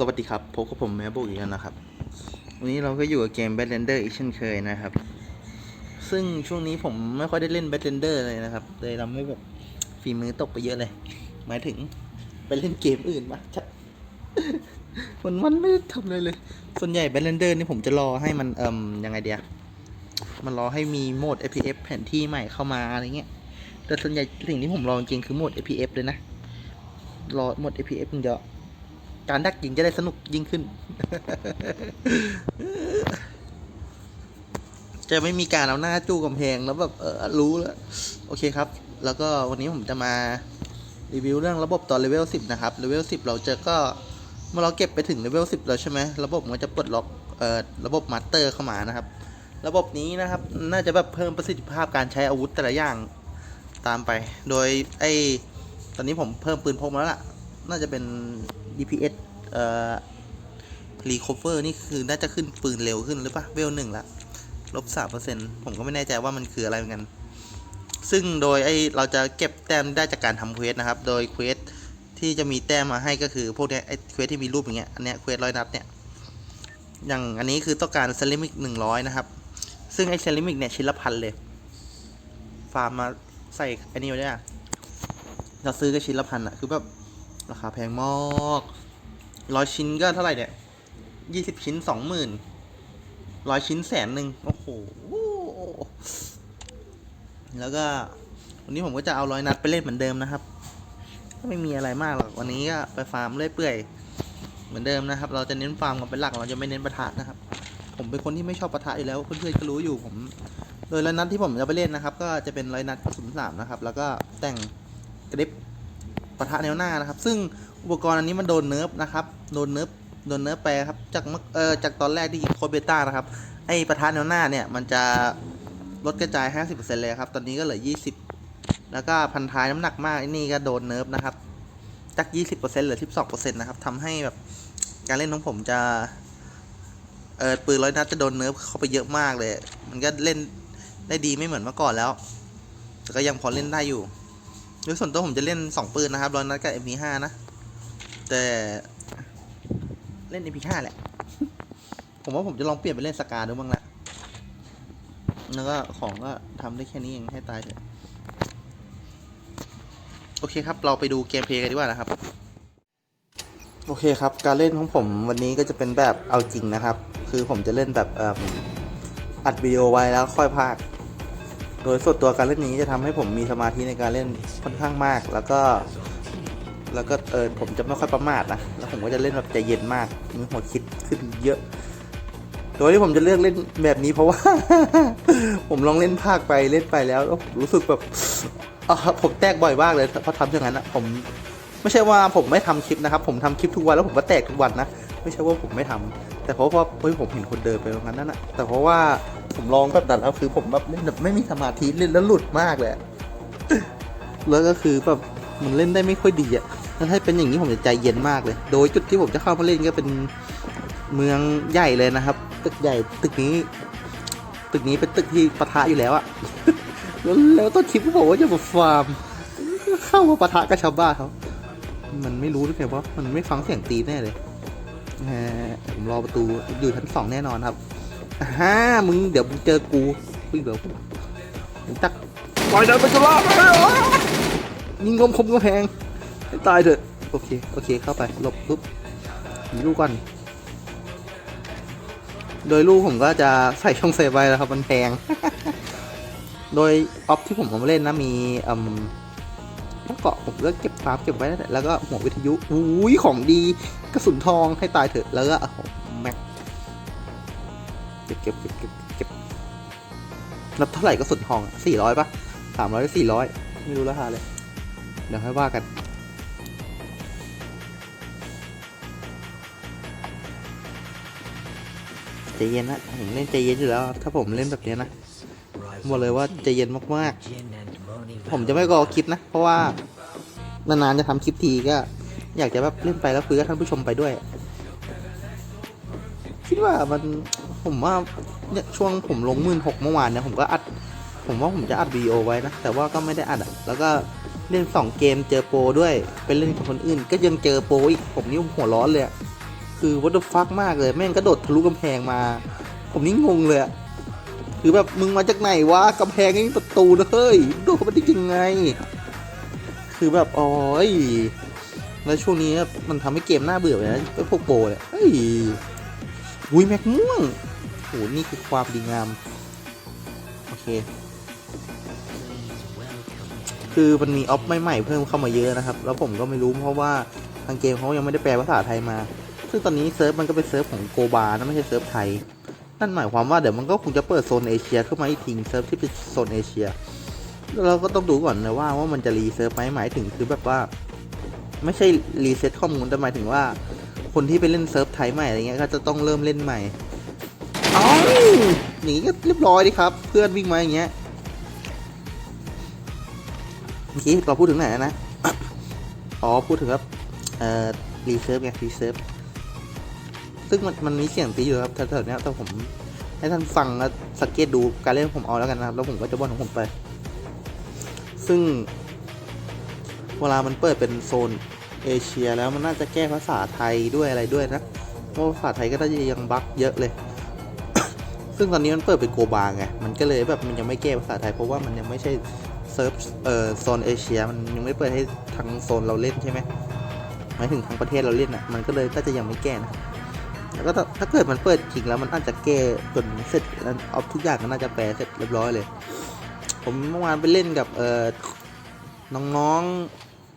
สวัสดีครับพบกับผมแมบุกอีกแล้วนะครับ วันนี้เราก็อยู่กับเกม b a d l e n d e r อีกเช่นเคยนะครับ ซึ่งช่วงนี้ผมไม่ค่อยได้เล่น b a d l e n d e r เลยนะครับ เลยทำให้แบบฝีมือตกไปเยอะเลย หมายถึงไปเล่นเกมอื่นมาชัดวันวันไม่ได้ทำเลยเลย ส่วนใหญ่ b a d l e n d e r นี่ผมจะรอให้มันเอ่มยังไงเดียมันรอให้มีโหมด FPS แผนที่ใหม่เข้ามาอะไรเงี้ย แต่ส่วนใหญ่สิ่งที่ผมรอจริงๆคือโหมด FPS เลยนะ รอโหมด FPS มันจะ การดักยิงจะได้สนุกยิ่งขึ้น จะไม่มีการเอาหน้าจู้กำแพงแล้วแบบเออรู้แล้ว โอเคครับ แล้วก็วันนี้ผมจะมารีวิวเรื่องระบบตอนเลเวล10 นะครับเลเวล10 เราเจอก็เมื่อเราเก็บไปถึงเลเวล10 แล้วใช่ไหมระบบมันจะปลดล็อกเอ่อระบบมาสเตอร์เข้ามานะครับ ระบบนี้นะครับ น่าจะแบบเพิ่มประสิทธิภาพการใช้อาวุธแต่ละอย่างตามไป โดยไอตอนนี้ผมเพิ่มปืนพกมาแล้วล่ะ น่าจะเป็น DPS เอ่อ recover นี่คือน่าจะขึ้นปืนเร็วขึ้นหรือปะเวลหนึ่งละลบสามเปอร์เซ็นผมก็ไม่แน่ใจว่ามันคืออะไรเหมือนกัน ซึ่งโดยไอเราจะเก็บแต้มได้จากการทำเควสนะครับ โดยเควสที่จะมีแต้มมาให้ก็คือพวกเนี้ยไอเควสที่มีรูปอย่างเงี้ยอันเนี้ยเควสร้อยนัดเนี่ยอย่างอันนี้คือต้องการเซรามิกหนึ่งร้อยนะครับ ซึ่งไอเซรามิกเนี่ยชิ้นละพันเลย ฟาร์มมาใส่ไอันนี้ไว้เนี่ยเราซื้อก็ชิ้นละพันอะคือแบบ ราคาแพงมากร้อยชิ้นก็เท่าไหร่เนี่ยยี่สิบชิ้นสองหมื่นร้อยชิ้นแสนหนึ่งโอ้โห แล้วก็ วันนี้ผมก็จะเอาร้อยนัดไปเล่นเหมือนเดิมนะครับ ก็ไม่มีอะไรมากหรอก วันนี้ก็ไปฟาร์มเรื่อยเปื่อยเหมือนเดิมนะครับ เราจะเน้นฟาร์มกันเป็นหลัก เราจะไม่เน้นประทะนะครับ ผมเป็นคนที่ไม่ชอบประทะอยู่แล้ว เพื่อนๆก็รู้อยู่ผม โดยร้อยนัดที่ผมจะไปเล่นนะครับ ก็จะเป็นร้อยนัดกระสุนสามนะครับ แล้วก็แต่งกริป ปะทะแนวหน้านะครับ ซึ่งอุปกรณ์อันนี้มันโดนเนิร์ฟนะครับ โดนเนิร์ฟโดนเนิร์ฟไปครับ จากเมื่อเออจากตอนแรกที่โคเบต้านะครับ ไอ้ปะทะแนวหน้าเนี่ยมันจะลดกระจาย 50%เลยครับ ตอนนี้ก็เหลือ 20 แล้วก็พันท้ายน้ำหนักมากอ้นี่ก็โดนเนิร์ฟนะครับ จาก 20%เหลือ 12%นะครับทำให้แบบการเล่นของผมจะเออปืนร้อยนัดจะโดนเนิร์ฟเข้าไปเยอะมากเลย มันก็เล่นได้ดีไม่เหมือนเมื่อก่อนแล้ว แต่ก็ยังพอเล่นได้อยู่ ดยส่วนตัวผมจะเล่นสองปืนนะครับร้อยนัดกับ MP5 นะ แต่เล่น MP5 แหละ ผมว่าผมจะลองเปลี่ยนไปเล่นสกาดูบ้างละแล้วก็ของก็ทำได้แค่นี้เองให้ตายเถอะ โอเคครับ เราไปดูเกมเพลย์กันดีกว่านะครับ โอเคครับ การเล่นของผมวันนี้ก็จะเป็นแบบเอาจริงนะครับ คือผมจะเล่นแบบอัดวิดีโอไว้แล้วค่อยพาก โดยส่วนตัวการเล่นนี้จะทำให้ผมมีสมาธิในการเล่นค่อนข้างมาก แล้วก็แล้วก็เออผมจะไม่ค่อยประมาทนะแล้วผมก็จะเล่นแบบใจเย็นมากมีหัวคิดขึ้นเยอะโดยที่ผมจะเลือกเล่นแบบนี้เพราะว่า ผมลองเล่นภาคไปเล่นไปแล้วแล้วผมรู้สึกแบบอะผมแตกบ่อยมากเลยเพราะทำอย่างนั้นนะผมไม่ใช่ว่าผมไม่ทำคลิปนะครับ ผมทำคลิปทุกวันแล้วผมก็แตกทุกวันนะ ไม่ใช่ว่าผมไม่ทำแต่เพราะว่าเฮ้ยผมเห็นคนเดินไปตรงนั้นนั่นนะแต่เพราะว่า ผมลองแบบนั้นแล้วคือผมแบบเล่นแบบไม่มีสมาธิเล่นแล้วหลุดมากเลยอะแล้วก็คือแบบมันเล่นได้ไม่ค่อยดีอะถ้าให้เป็นอย่างนี้ผมจะใจเย็นมากเลย โดยจุดที่ผมจะเข้ามาเล่นก็เป็นเมืองใหญ่เลยนะครับ ตึกใหญ่ตึกนี้ ตึกนี้เป็นตึกที่ปะทะอยู่แล้วอะแล้วแล้วต้นคลิปก็บอกว่าจะมาฟาร์ม เข้ามาปะทะกับชาวบ้านเขา มันไม่รู้หรือไงว่ามันไม่ฟังเสียงตีแน่เลยผมรอประตูอยู่ชั้นสองแน่นอนครับ ฮ่ามึงเดี๋ยวมึงเจอกูวิ่งเดี๋ยวมึงตักปล่อยเดินไปจุฬาไปเหรอยิงงมคมกำแพงให้ตายเถอะโอเคโอเคเข้าไปหลบปุ๊บหนีลูกก่อนโดยลูกผมก็จะใส่ช่องเซฟไว้แล้วครับมันแพง โดยออฟที่ผมเอามาเล่นนะมีอืมเกาะผมก็เก็บฟาร์มเก็บไว้นั่นแหละแล้วก็หัววิทยุอุ้ยของดีกระสุนทองให้ตายเถอะแล้วก็โอ้โหแม็ ก็บเก็บเก็บเก็บนับเท่าไหร่กระสุนทองสี่ร้อยปะสามร้อยสี่ร้อยไม่รู้ราคาเลย เดี๋ยวให้ว่ากัน ใจเย็นนะ ผมเล่นใจเย็นอยู่แล้ว ถ้าผมเล่นแบบนี้นะบอกเลยว่าใจเย็นมากๆ ผมจะไม่กอคลิปนะ เพราะว่านานๆจะทำคลิปทีก็ อยากจะแบบเล่นไปแล้วคุยกับท่านผู้ชมไปด้วย คิดว่ามัน ผมว่าเนี่ยช่วงผมลงมื่นหกเมื่อวานเนี่ยผมก็อัด ผมว่าผมจะอัดวีดีโอไว้นะ แต่ว่าก็ไม่ได้อัดอะแล้วก็เล่นสองเกมเจอโปรด้วยไปเล่นกับคนอื่น ก็ยังเจอโปรอีกผมนี่หัวร้อนเลยคือ what the fuck มากเลย แม่งกระโดดทะลุกำแพงมา ผมนี่งงเลยคือแบบมึงมาจากไหนวะกำแพงนี่ประตูนะเฮ้ยโดดเข้ามาได้ยังไง คือแบบโอ้ยแล้วช่วงนี้มันทำให้เกมน่าเบื่อไปนะไอ้พวกโปรเนี่ยเฮ้ยวุ้ยแม็กม่วง โหนี่คือความดีงาม โอเค คือมันมีออฟใหม่ๆเพิ่มเข้ามาเยอะนะครับ แล้วผมก็ไม่รู้เพราะว่าทางเกมเขายังไม่ได้แปลภาษาไทยมา ซึ่งตอนนี้เซิร์ฟมันก็เป็นเซิร์ฟของโกบานะไม่ใช่เซิร์ฟไทย นั่นหมายความว่าเดี๋ยวมันก็คงจะเปิดโซนเอเชียขึ้นมาอีกทีเซิร์ฟที่เป็นโซนเอเชียเราก็ต้องดูก่อนนะว่าว่ามันจะรีเซิร์ฟไหมหมายถึงคือแบบว่า ไม่ใช่รีเซ็ตข้อมูลแต่หมายถึงว่า คนที่ไปเล่นเซิร์ฟไทยใหม่อะไรเงี้ยก็จะต้องเริ่มเล่นใหม่ เอาอย่างงี้ก็เรียบร้อยดีครับ เพื่อนวิ่งมาอย่างเงี้ยเมื่อกี้เราพูดถึงไหนนะ อ๋อ พูดถึงครับ เอ่อ รีเซิร์ฟไง รีเซิร์ฟ ซึ่งมันมันมีเสียงตีอยู่ครับแถวๆนี้แต่ผมให้ท่านฟังแล้วสังเกตดูการเล่นผมเอาแล้วกันนะครับ แล้วผมก็จะบ่นของผมไป ซึ่ง เวลามันเปิดเป็นโซนเอเชียแล้วมันน่าจะแก้ภาษาไทยด้วยอะไรด้วยนะ เพราะภาษาไทยก็น่าจะยังบั๊กเยอะเลย ซึ่งตอนนี้มันเปิดเป็นโกบาไง มันก็เลยแบบมันยังไม่แก้ภาษาไทยเพราะว่ามันยังไม่ใช่เซิร์ฟเอ่อโซนเอเชีย มันยังไม่เปิดให้ทางโซนเราเล่นใช่ไหมหมายถึงทางประเทศเราเล่นอะ มันก็เลยน่าจะยังไม่แก้นะแล้วก็ถ้าเกิดมันเปิดจริงแล้วมันอาจจะแก้จนเสร็จแล้วเอาทุกอย่างก็น่าจะแปลเสร็จเรียบร้อยเลย ผมเมื่อวานไปเล่นกับเอ่อน้อง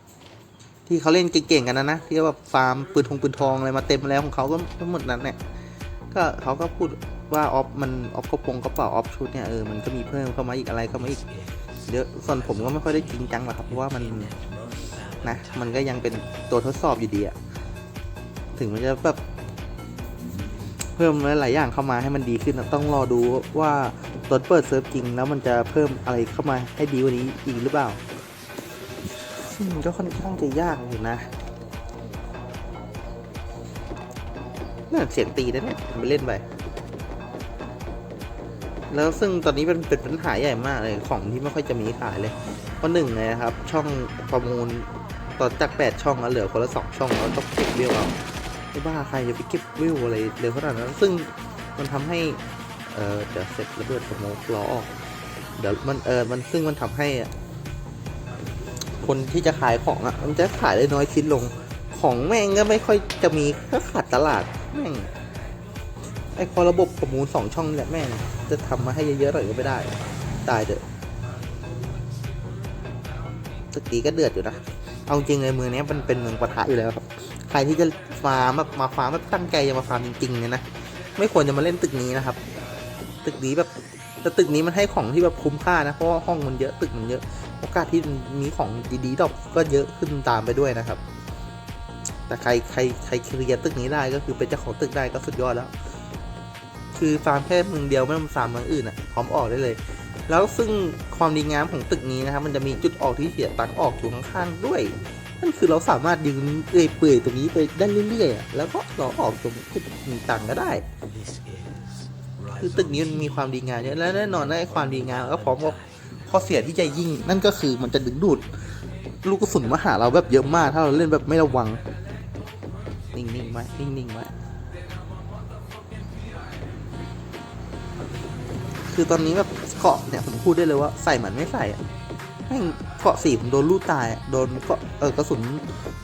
ๆ ที่เขาเล่นเก่งๆกันนะนะที่แบบฟาร์มปืนทองปืนทองอะไรมาเต็มแล้วของเขาก็ทั้งหมดนั้นเนี่ยก็เขาก็พูด ว่าออฟมันออฟกระโปรงกระเป๋าออฟชุดเนี่ยเออมันก็มีเพิ่มเข้ามาอีกอะไรเข้ามาอีกเยอะส่วนผมก็ไม่ค่อยได้จริงจังหรอกครับเพราะว่ามันนะมันก็ยังเป็นตัวทดสอบอยู่ดีอะถึงมันจะแบบเพิ่มหลายอย่างเข้ามาให้มันดีขึ้นต้องรอดูว่าตอนเปิดเซิร์ฟจริงแล้วมันจะเพิ่มอะไรเข้ามาให้ดีกว่านี้อีกหรือเปล่าซึ่งก็ค่อนข้างจะยากอยู่นะน่าเสียงตีนะเนี่ยไปเล่นไป แล้วซึ่งตอนนี้เป็นเป็นปัญหาใหญ่มากเลยของที่ไม่ค่อยจะมีขายเลยเพราะหนึ่งเลยนะครับ ช่องประมูลตอนจากแปดช่องแล้วเหลือคนละสองช่องแล้วต้องเก็บวิวเอาไม่บ้าใครจะไปเก็บวิวอะไรเร็วขนาดนั้น ซึ่งมันทำให้เออเดี๋ยวเสร็จระเบิดสโมกล้อออกเดี๋ยวมันเออมันซึ่งมันทำให้ คนที่จะขายของอะมันจะขายได้น้อยชิ้นลง ของแม่งก็ไม่ค่อยจะมีก็ขาดตลาดแม่ง ไอ้พอระบบประมูลสองช่องเนี่ยแม่งจะทำมาให้เยอะๆหน่อยก็ไม่ได้ ตายเด้อสกีก็เดือดอยู่นะ เอาจริงเลยเมืองนี้มันเป็นเมืองปะทะอยู่แล้วครับ ใครที่จะฟาร์มแบบมาฟาร์มแบบตั้งใจจะมาฟาร์มจริงๆเนี่ยนะ ไม่ควรจะมาเล่นตึกนี้นะครับ ตึกนี้แบบแต่ตึกนี้มันให้ของที่แบบคุ้มค่านะ เพราะว่าห้องมันเยอะตึกมันเยอะ โอกาสที่มีของดีๆดอกก็เยอะขึ้นตามไปด้วยนะครับ แต่ใครใครใครเคลียร์ตึกนี้ได้ก็คือเป็นเจ้าของตึกได้ก็สุดยอดแล้ว คือฟาร์มแค่เมืองเดียวไม่ต้องฟาร์มเมืองอื่นอะพร้อมออกได้เลย แล้วซึ่งความดีงามของตึกนี้นะครับมันจะมีจุดออกที่เสียตังออกอยู่ข้างๆด้วยนั่นคือเราสามารถยืนเอื่อยเปื่อยตรงนี้ไปได้เรื่อยๆแล้วก็เราออกตรงจุดมีตังก็ได้คือตึกนี้มันมีความดีงามเยอะและแน่นอนนะไอ้ความดีงามก็พร้อมกับข้อเสียที่จะยิ่ง นั่นก็คือมันจะดึงดูดลูกกระสุนมาหาเราแบบเยอะมาก ถ้าเราเล่นแบบไม่ระวัง นิ่งๆไว้นิ่งๆไว้ คือตอนนี้แบบเกาะเนี่ยผมพูดได้เลยว่าใส่เหมือนไม่ใส่อะแม่งเกาะสี่ผมโดนลูดตายอะโดนเกาะเออกระสุน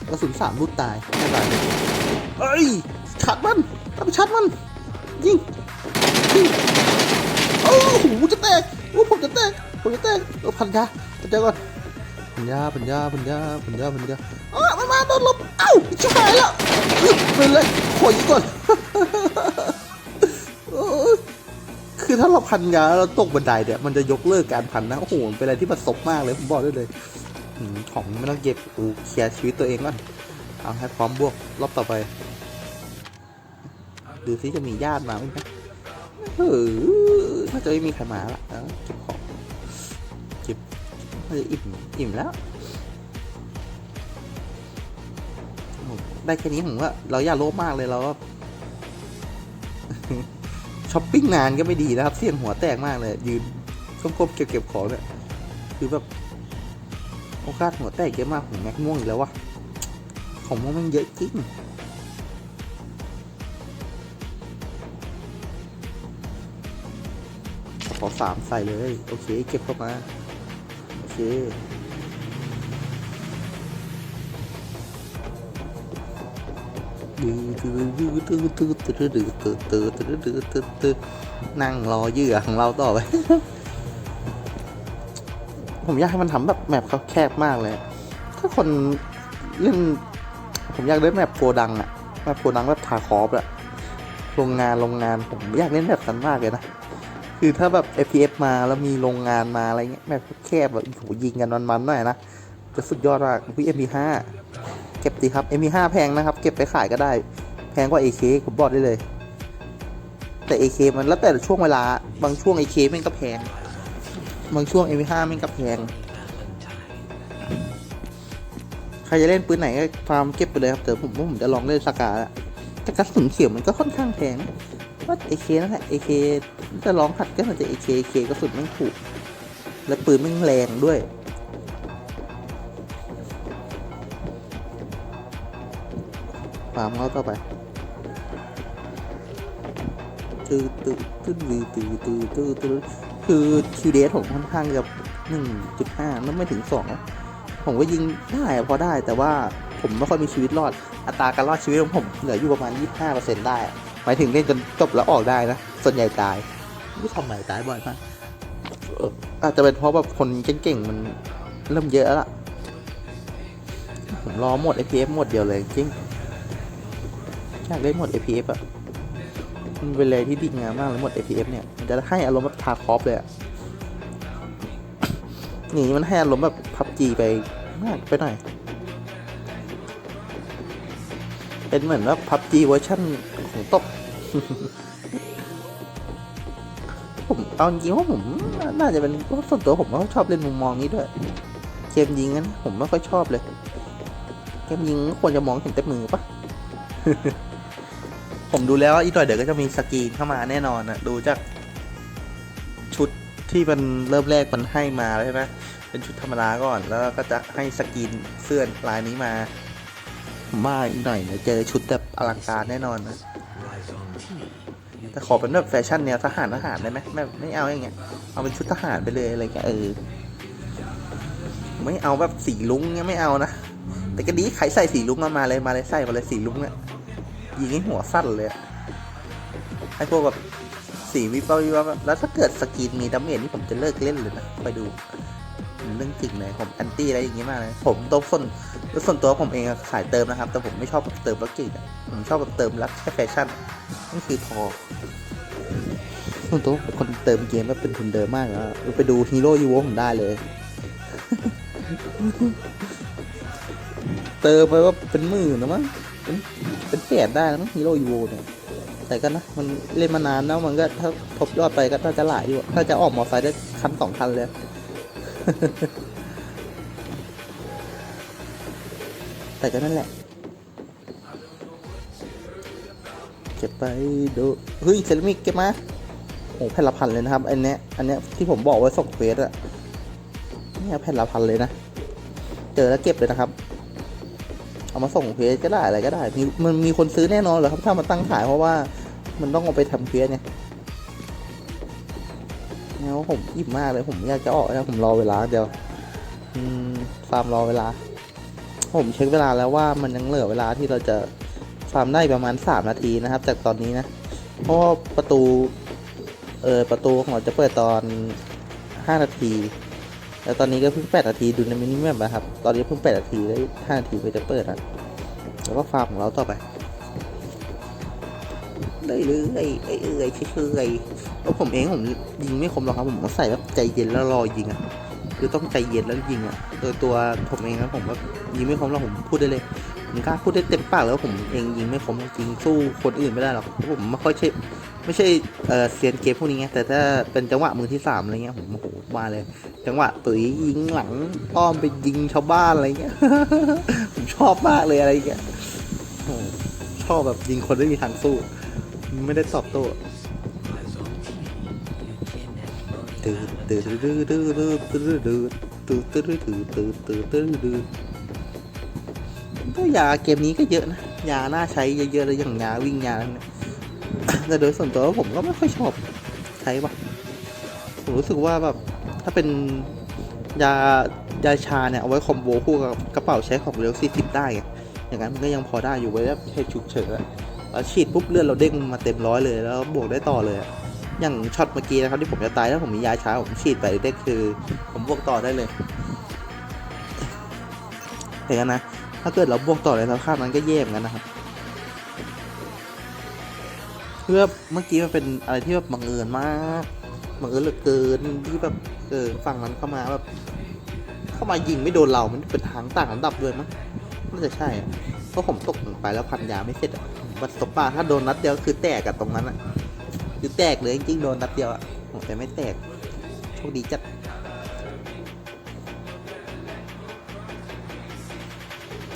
กระสุนสามลูดตายไม่ตายเอ้ยชัดมันต้องชัดมันยิงโอ้โหจะแตกโอ้ผมจะแตกผมจะแตกโอ้พันยาพันยาก่อนพันยาพันยาพันยาพันยาพันยาอ้ามันมาโดนลบเอ้าชิบหายแล้วเฮ้ไปเลยขอยิงก่อน คือถ้าเราพันยาแล้วเราตกบันไดเนี่ยมันจะยกเลิกการพันนะ โอ้โหเป็นอะไรที่ประสบมากเลยผมบอกได้เลยอืมของไม่ต้องเก็บกูเคลียร์ชีวิตตัวเองก่อนเอาให้พร้อมบวกรอบต่อไป ดูซิจะมีญาติมาไหมเออน่าจะไม่มีใครมาละเก็บของเก็บอิ่มอิ่มแล้วได้แค่นี้ผมว่าเราอย่าโลภมากเลยเราก็ ช้อปปิ้งนานก็ไม่ดีนะครับ เสี่ยงหัวแตกมากเลย ยืนก้มๆเก็บๆของเนี่ยคือแบบโอกาสหัวแตกเยอะมากของแม็กม่วงอีกแล้ววะของม่วงมันเยอะจริงขอสามใส่เลย โอเค เก็บเข้ามา โอเค นั่งรอเหยื่อของเราต่อไป ผมอยากให้มันทำแบบแมปเขาแคบมากเลย ถ้าคนเล่นผมอยากเล่นแมปโกดังอะแมปโกดังแบบทาคอฟอะโรงงานโรงงานผมอยากเล่นแบบนั้นมากเลยนะ คือถ้าแบบ FPS มาแล้วมีโรงงานมาอะไรเงี้ยแมปแคบแบบโหยิงกันมันๆหน่อยนะจะสุดยอดมากพี่ MP5 เก็บดีครับ MP5 แพงนะครับ เก็บไปขายก็ได้ แพงกว่า AK ผมบอกได้เลย แต่ AK มันแล้วแต่ช่วงเวลา บางช่วง AK แม่งก็แพง บางช่วง MP5 แม่งก็แพง ใครจะเล่นปืนไหนก็ฟาร์มเก็บไปเลยครับแต่ผมว่าผมจะลองเล่นสกาละแต่กระสุนเขียวมันก็ค่อนข้างแพงว่า AK นั่นแหละ AK จะลองหัดก็มันจะ AK AK กระสุนแม่งถูก และปืนแม่งแรงด้วยาร์มเขาต่อไปตื้อตื้อตื้อตื้อตื้อตื้อตื้อคือคิวเดสผมค่อนข้างจะหนึ่งจุดห้าไม่ถึงสองผมก็ยิงได้พอได้แต่ว่าผมไม่ค่อยมีชีวิตรอด อัตราการรอดชีวิตของผมเหลืออยู่ประมาณยี่ห้าเปอร์เซ็นต์ได้ หมายถึงเล่นจนจบแล้วออกได้นะ ส่วนใหญ่ตายไม่ทำไมตายบ่อยมากอาจจะเป็นเพราะแบบคนเก่งๆมันเริ่มเยอะแล้วล่ะผมรอหมด FPS หมดเดียวเลยจริง อยากเล่นหมด APF อะมันเป็นอะไรที่ดีงามมากเลยหมด APF เนี่ยมันจะให้อารมณ์แบบทาคอฟเลยอะนี่มันให้อารมณ์แบบพับจีไปมากไปหน่อย เป็นเหมือนว่าพับจีเวอร์ชันของตบผมเอาจริงว่าผมน่าจะเป็นเพราะส่วนตัวผมก็ชอบเล่นมุมมองนี้ด้วย เกมยิงนั้นผมไม่ค่อยชอบเลย เกมยิงควรจะมองเห็นแต่มือปะ ผมดูแล้วอีกหน่อยเดี๋ยวก็จะมีสกรีนเข้ามาแน่นอนนะดูจากชุดที่มันเริ่มแรกมันให้มาแล้วใช่ไหมเป็นชุดธรรมดาก่อน แล้วก็จะให้สกรีนเสื้อลายนี้มามาอีกหน่อยเดี๋ยวเจอชุดแบบอลังการแน่นอนนะแต่ขอเป็นแบบแฟชั่นแนวทหารทหารได้ไหมไม่ไม่เอาอย่างเงี้ยเอาเป็นชุดทหารไปเลยอะไรเงี้ยเออไม่เอาแบบสีลุ้งเงี้ยไม่เอานะแต่ก็ดีใครใส่สีลุ้งมามาเลยมาเลยใส่มาเลยสีลุ้งเนี่ ยิงให้หัวสั้นเลยไอ้พวกแบบสีวิบวิบวับแล้วถ้าเกิดสกินมีดาเมจนี่ผมจะเลิกเล่นเลยนะไปดูเรื่องจริงเลยผมแอนตี้อะไรอย่างงี้มากเลยผมตัวส่วนส่วนตัวผมเองขายเติมนะครับ แต่ผมไม่ชอบเติมแล้วเก่งอะผมชอบแบบเติมแล้วแค่แฟชั่นนี่คือพอส่วนตัวผมเป็นคนเติมเกมแล้วเป็นทุนเดิมมากแล้วไปดูฮีโร่ยูโวผมได้เลย เติมไปว่าเป็นหมื่นนะมั้ง เป็นเป็นแสนได้นะมั้งฮีโร่ยูเนี่ยแต่ก็นะมันเล่นมานานแล้วมันก็ถ้าทบยอดไปก็น่าจะหลายอยู่ถ้าจะออกมอไซค์ได้คันสองคันเลยแต่ก็นั่นแหละ เก็บไปดูเฮ้ยเซรามิกเก็บมาโอ้แผ่นละพันเลยนะครับอันเนี้ยอันเนี้ยที่ผมบอกไว้ส่งเฟสอะเนี่ยแผ่นละพันเลยนะ เจอแล้วเก็บเลยนะครับ เอามาส่งเพจก็ได้อะไรก็ได้มีมันมีคนซื้อแน่นอนเหรอครับถ้ามาตั้งขายเพราะว่ามันต้องเอาไปทำเพจเนี่ยแล้วผมอิ่มมากเลยผมอยากจะออกแล้วผมรอเวลาเดียวอืมฟาร์มรอเวลา ผมเช็คเวลาแล้วว่ามันยังเหลือเวลาที่เราจะฟาร์มได้ประมาณสามนาทีนะครับ จากตอนนี้นะ เพราะประตู เออประตูของเราจะเปิดตอนห้านาที แล้วตอนนี้ก็เพิ่งแปดนาทีดูในมินิแมปนะครับ ตอนนี้เพิ่งแปดนาทีได้ห้านาทีก็จะเปิดนะแล้วก็ฟาร์มของเราต่อไปได้เลยไอ้ไอ้เอ้ยเฉยๆแล้วผมเองผมยิงไม่คมหรอกครับผมต้องใส่แบบใจเย็นแล้วรอยิงอะคือต้องใจเย็นแล้วยิงอะโดยตัวผมเองนะผมว่ายิงไม่คมหรอกผมพูดได้เลย ผมกล้าพูดได้เต็มปากแล้วาผมเองยิงไม่คมจริงสู้คนอื่นไม่ได้หรอกเพราะผมไม่ค่อยใช่ไม่ใช่เออเซียนเกมพวกนี้ไงแต่ถ้าเป็นจังหวะมือที่สามอะไรเงี้ยผมโอ้โหมาเลย จังหวะตุ๋ยยิงหลังอ้อมไปยิงชาวบ้านอะไรเงี้ยผมชอบมากเลยอะไรเงี้ยชอบแบบยิงคนไม่มีทางสู้ ไม่ได้ตอบโต้ตื่นตื่นตื่นตื่นตื่นตื่นตื่นตื่นตื่นตื่นตื่นตื่นตื่นตื่น ก็ยาเกมนี้ก็เยอะนะ ยาน่าใช้เยอะๆเลยอย่างยาวิ่งยาเนี่ยแต่โดยส่วนตัวผมก็ไม่ค่อยชอบใช้ปะผมรู้สึกว่าแบบถ้าเป็นยายาชาเนี่ย เอาไว้คอมโบคู่กับกระเป๋าใช้ของเร็ว40 ได้ไงอย่างนั้นมันก็ยังพอได้อยู่ไว้แบบเหตุฉุกเฉินอะแล้วฉีดปุ๊บเลือดเราเด้งมาเต็มร้อยเลยแล้วบวกได้ต่อเลย อย่างช็อตเมื่อกี้นะครับที่ผมจะตายถ้าผมมียาชาผมฉีดไปได้คือ ผมบวกต่อได้เลยเห็นกันนะ ถ้าเกิดเราบวกต่อในสภาพนั้นก็แย่เหมือนกันนะครับเพื่อเมื่อกี้มันเป็นอะไรที่แบบบังเอิญมากบังเอิญเหลือเกินที่แบบเออฝั่งนั้นเข้ามาแบบเข้ามายิงไม่โดนเรา มันเป็นทางต่างระดับด้วยมั้งน่าจะใช่เพราะผมตกลงไปแล้วพันยาไม่เสร็จอะวัดสปาถ้าโดนนัดเดียวคือแตกกับตรงนั้นอะคือแตกเลยจริงๆโดนนัดเดียวอะแต่ไม่แตกโชคดีจัด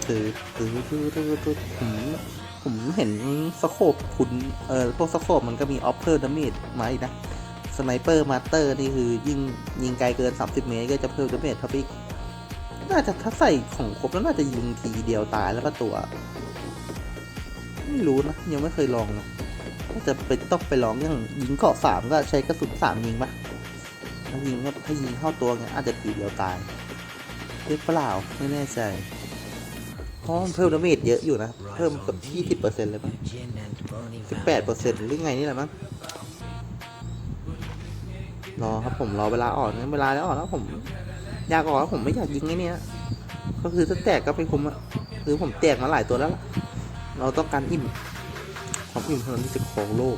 คือคือคือคือคือผมผมเห็นสโคปคุณ เออพวกสโคปมันก็มีออฟเ r อร์ดาเมจมาอีกนะ สไนเปอร์มาสเตอร์นี่คือยิงยิงไกลเกิน 30 เมตรก็จะเพิ่มดาเมจเข้าไปอีกน่าจะถ้าใส่ของครบแล้วน่าจะยิงทีเดียวตายแล้วก็ตัว ไม่รู้นะ ยังไม่เคยลองนะน่าจะไปต้องไปลองอย่างยิงเกาะสามก็ใช้กระสุนสามยิงปะถ้ายิงถ้ายิงเข้าตัวเนี่ยอาจจะทีเดียวตายหรือเปล่าไม่แน่ใจ เพราะมันเพิ่มดาเมจเยอะอยู่นะ เพิ่มเกับยี่สิบเปอร์เซ็นต์เลยมั้งสิบแปดเปอร์เซ็นต์หรือไงนี่แหละมั้งรอครับผมรอเวลาออกนเวลาแล้วออกแล้วผม อยากออกแล้วผมไม่อยากยิงไอ้นี้ยก็คือถ้าแตกก็ไปคุมอะคือผมแตกมาหลายตัวแล้วล่ะเราต้องการอิ่มความอิ่มเท่านั้นที่จะครองโลก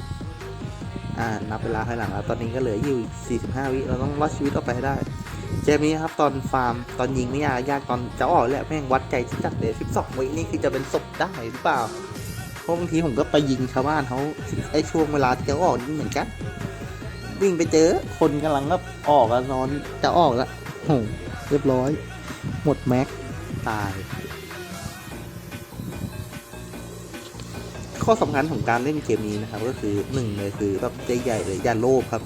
อ่านับเวลาให้หลังแล้วตอนนี้ก็เหลืออยู่45วิเราต้องรอดชีวิตออกไปให้ได้ เกมนี้ครับตอนฟาร์มตอนยิงไม่ยากยากตอนจะออกแหละแม่งวัดใจจัดเลย12วินี่คือจะเป็นศพได้หรือเปล่าเพราะบางทีผมก็ไปยิงชาวบ้านเขาไอช่วงเวลาที่จะออกนี่เหมือนกันวิ่งไปเจอคนกำลังก็ออกอะนอนจะออกล้วโหเรียบร้อย หมดแม็กตาย ข้อสำคัญของการเล่นเกมนี้นะครับ ก็คือหนึ่งเลยคือแบบใจใหญ่เลยอย่าโลภครับ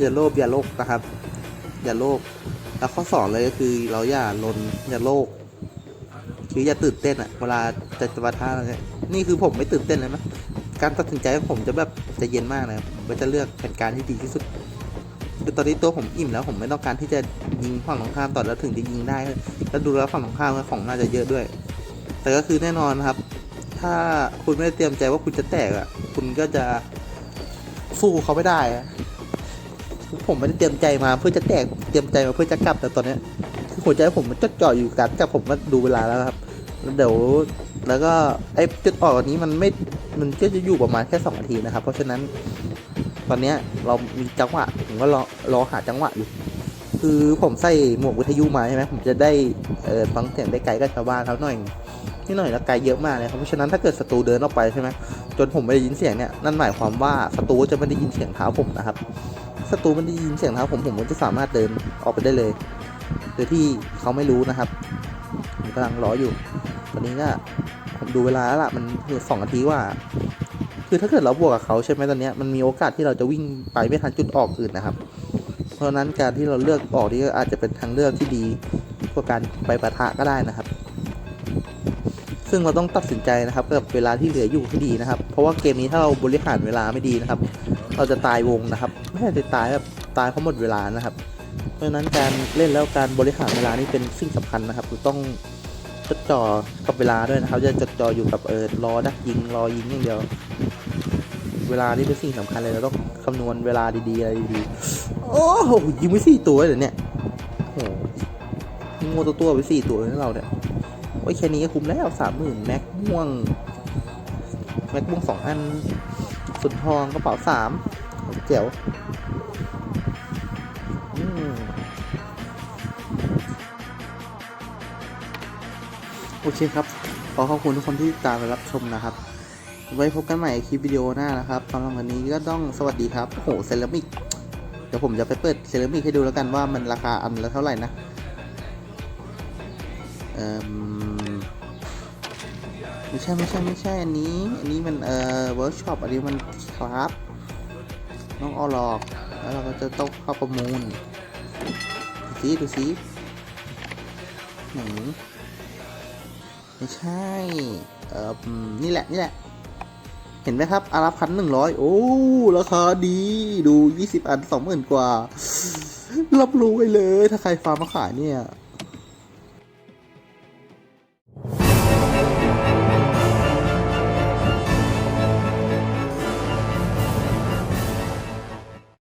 อย่าโลภอย่าโลภนะครับ อย่าโลภแล้วข้อสองเลยก็คือเราอย่าลนอย่าโลภคืออย่าตื่นเต้นอะเวลาจะจะปะทะอะไรเนี่ยนี่คือผมไม่ตื่นเต้นเลยนะการตัดสินใจของผมจะแบบจะเย็นมากนะครับผมจะเลือกแผนการที่ดีที่สุดคือตอนนี้ตัวผมอิ่มแล้วผมไม่ต้องการที่จะยิงฝั่งตรงข้ามต่อแล้วถึงจะยิงได้แล้วดูแล้วฝั่งตรงข้ามของน่าจะเยอะด้วย แต่ก็คือแน่นอนครับ ถ้าคุณไม่ได้เตรียมใจว่าคุณจะแตกอะคุณก็จะสู้เขาไม่ได้อะ ผมไม่ได้เตรียมใจมาเพื่อจะแตกเตรียมใจมาเพื่อจะกลับแต่ตอนนี้คือหัวใจผมมันจดจ่ออยู่กับกับผมมาดูเวลาแล้วครับแล้วเดี๋ยวแล้วก็ไอ้จุดออกนนี้มันไม่มันก็จะอยู่ประมาณแค่สองนาทีนะครับ เพราะฉะนั้น ตอนเนี้ยเรามีจังหวะผมก็รอรอหาจังหวะอยู่คือผมใส่หมวกวิทยุมาใช่ไหมผมจะได้เออฟังเสียงได้ไกลกับชาวบ้านเขาหน่อยนิดหน่อยแล้วไกลเยอะมากเลยครับเพราะฉะนั้นถ้าเกิดศัตรูเดินออกไปใช่ไหมจนผมไม่ได้ยินเสียงเนี่ยนั่นหมายความว่าศัตรูจะไม่ได้ยินเสียงเท้าผมนะครับ ศัตรูไม่ได้ยินเสียงเท้าผมผมก็จะสามารถเดินออกไปได้เลย โดยที่เขาไม่รู้นะครับผมกำลังรออยู่ ตอนนี้ก็ผมดูเวลาแล้วล่ะมันคือสองนาทีว่า คือถ้าเกิดเราบวกกับเขาใช่ไหมตอนนี้มันมีโอกาสที่เราจะวิ่งไปไม่ทันจุดออกอื่นนะครับ เพราะนั้นการที่เราเลือกออกนี่ก็อาจจะเป็นทางเลือกที่ดีกว่าการไปปะทะก็ได้นะครับซึ่งเราต้องตัดสินใจนะครับกับเวลาที่เหลืออยู่ที่ดีนะครับ เพราะว่าเกมนี้ถ้าเราบริหารเวลาไม่ดีนะครับ เราจะตายวงนะครับ ไม่ใช่จะตายแบบตายเพราะหมดเวลานะครับ เพราะฉะนั้นการเล่นแล้วการบริหารเวลานี่เป็นสิ่งสำคัญนะครับต้องจดจ่อกับเวลาด้วยนะครับ จะจดจ่ออยู่กับเออรอดักยิงรอยิงอย่างเดียว เวลานี่เป็นสิ่งสำคัญเลยเราต้องคำนวณเวลาดีๆอะไรดีๆโอ้โหยิงไปสี่ตัวเลยเนี่ยโอ้โหยิงงัวตัวตัวไปสี่ตัวเลยเราเนี่ยโอ้ยแค่นี้ก็คุ้มแล้วสามหมื่นแม็กม่วงแม็กม่วงสองอัน สุนทองกระเป๋าสามเจ๋วโอเคครับ ขอขอบคุณทุกคนที่ติดตามและรับชมนะครับ ไว้พบกันใหม่คลิปวิดีโอหน้านะครับสำหรับวันนี้ก็ต้องสวัสดีครับโอ้โหเซรามิก เดี๋ยวผมจะไปเปิดเซรามิกให้ดูแล้วกันว่ามันราคาอันละเท่าไหร่นะ เอ่อ ไม่ใช่ไม่ใช่ไม่ใช่อันนี้ อันนี้มันเอ่อเวิร์กช็อปอันนี้มันคราฟน้องออลอกแล้วเราก็จะต้องเข้าประมูลดูสิดูสิหนไม่ใช่เอ่อนี่แหละนี่แหละ เห็นไหมครับอาราพันหนึ่งร้อยโอ้ราคาดีดูยี่สิบอันสองหมื่นกว่า รับรู้ไปเลยถ้าใครฟาร์มมาขายเนี่ย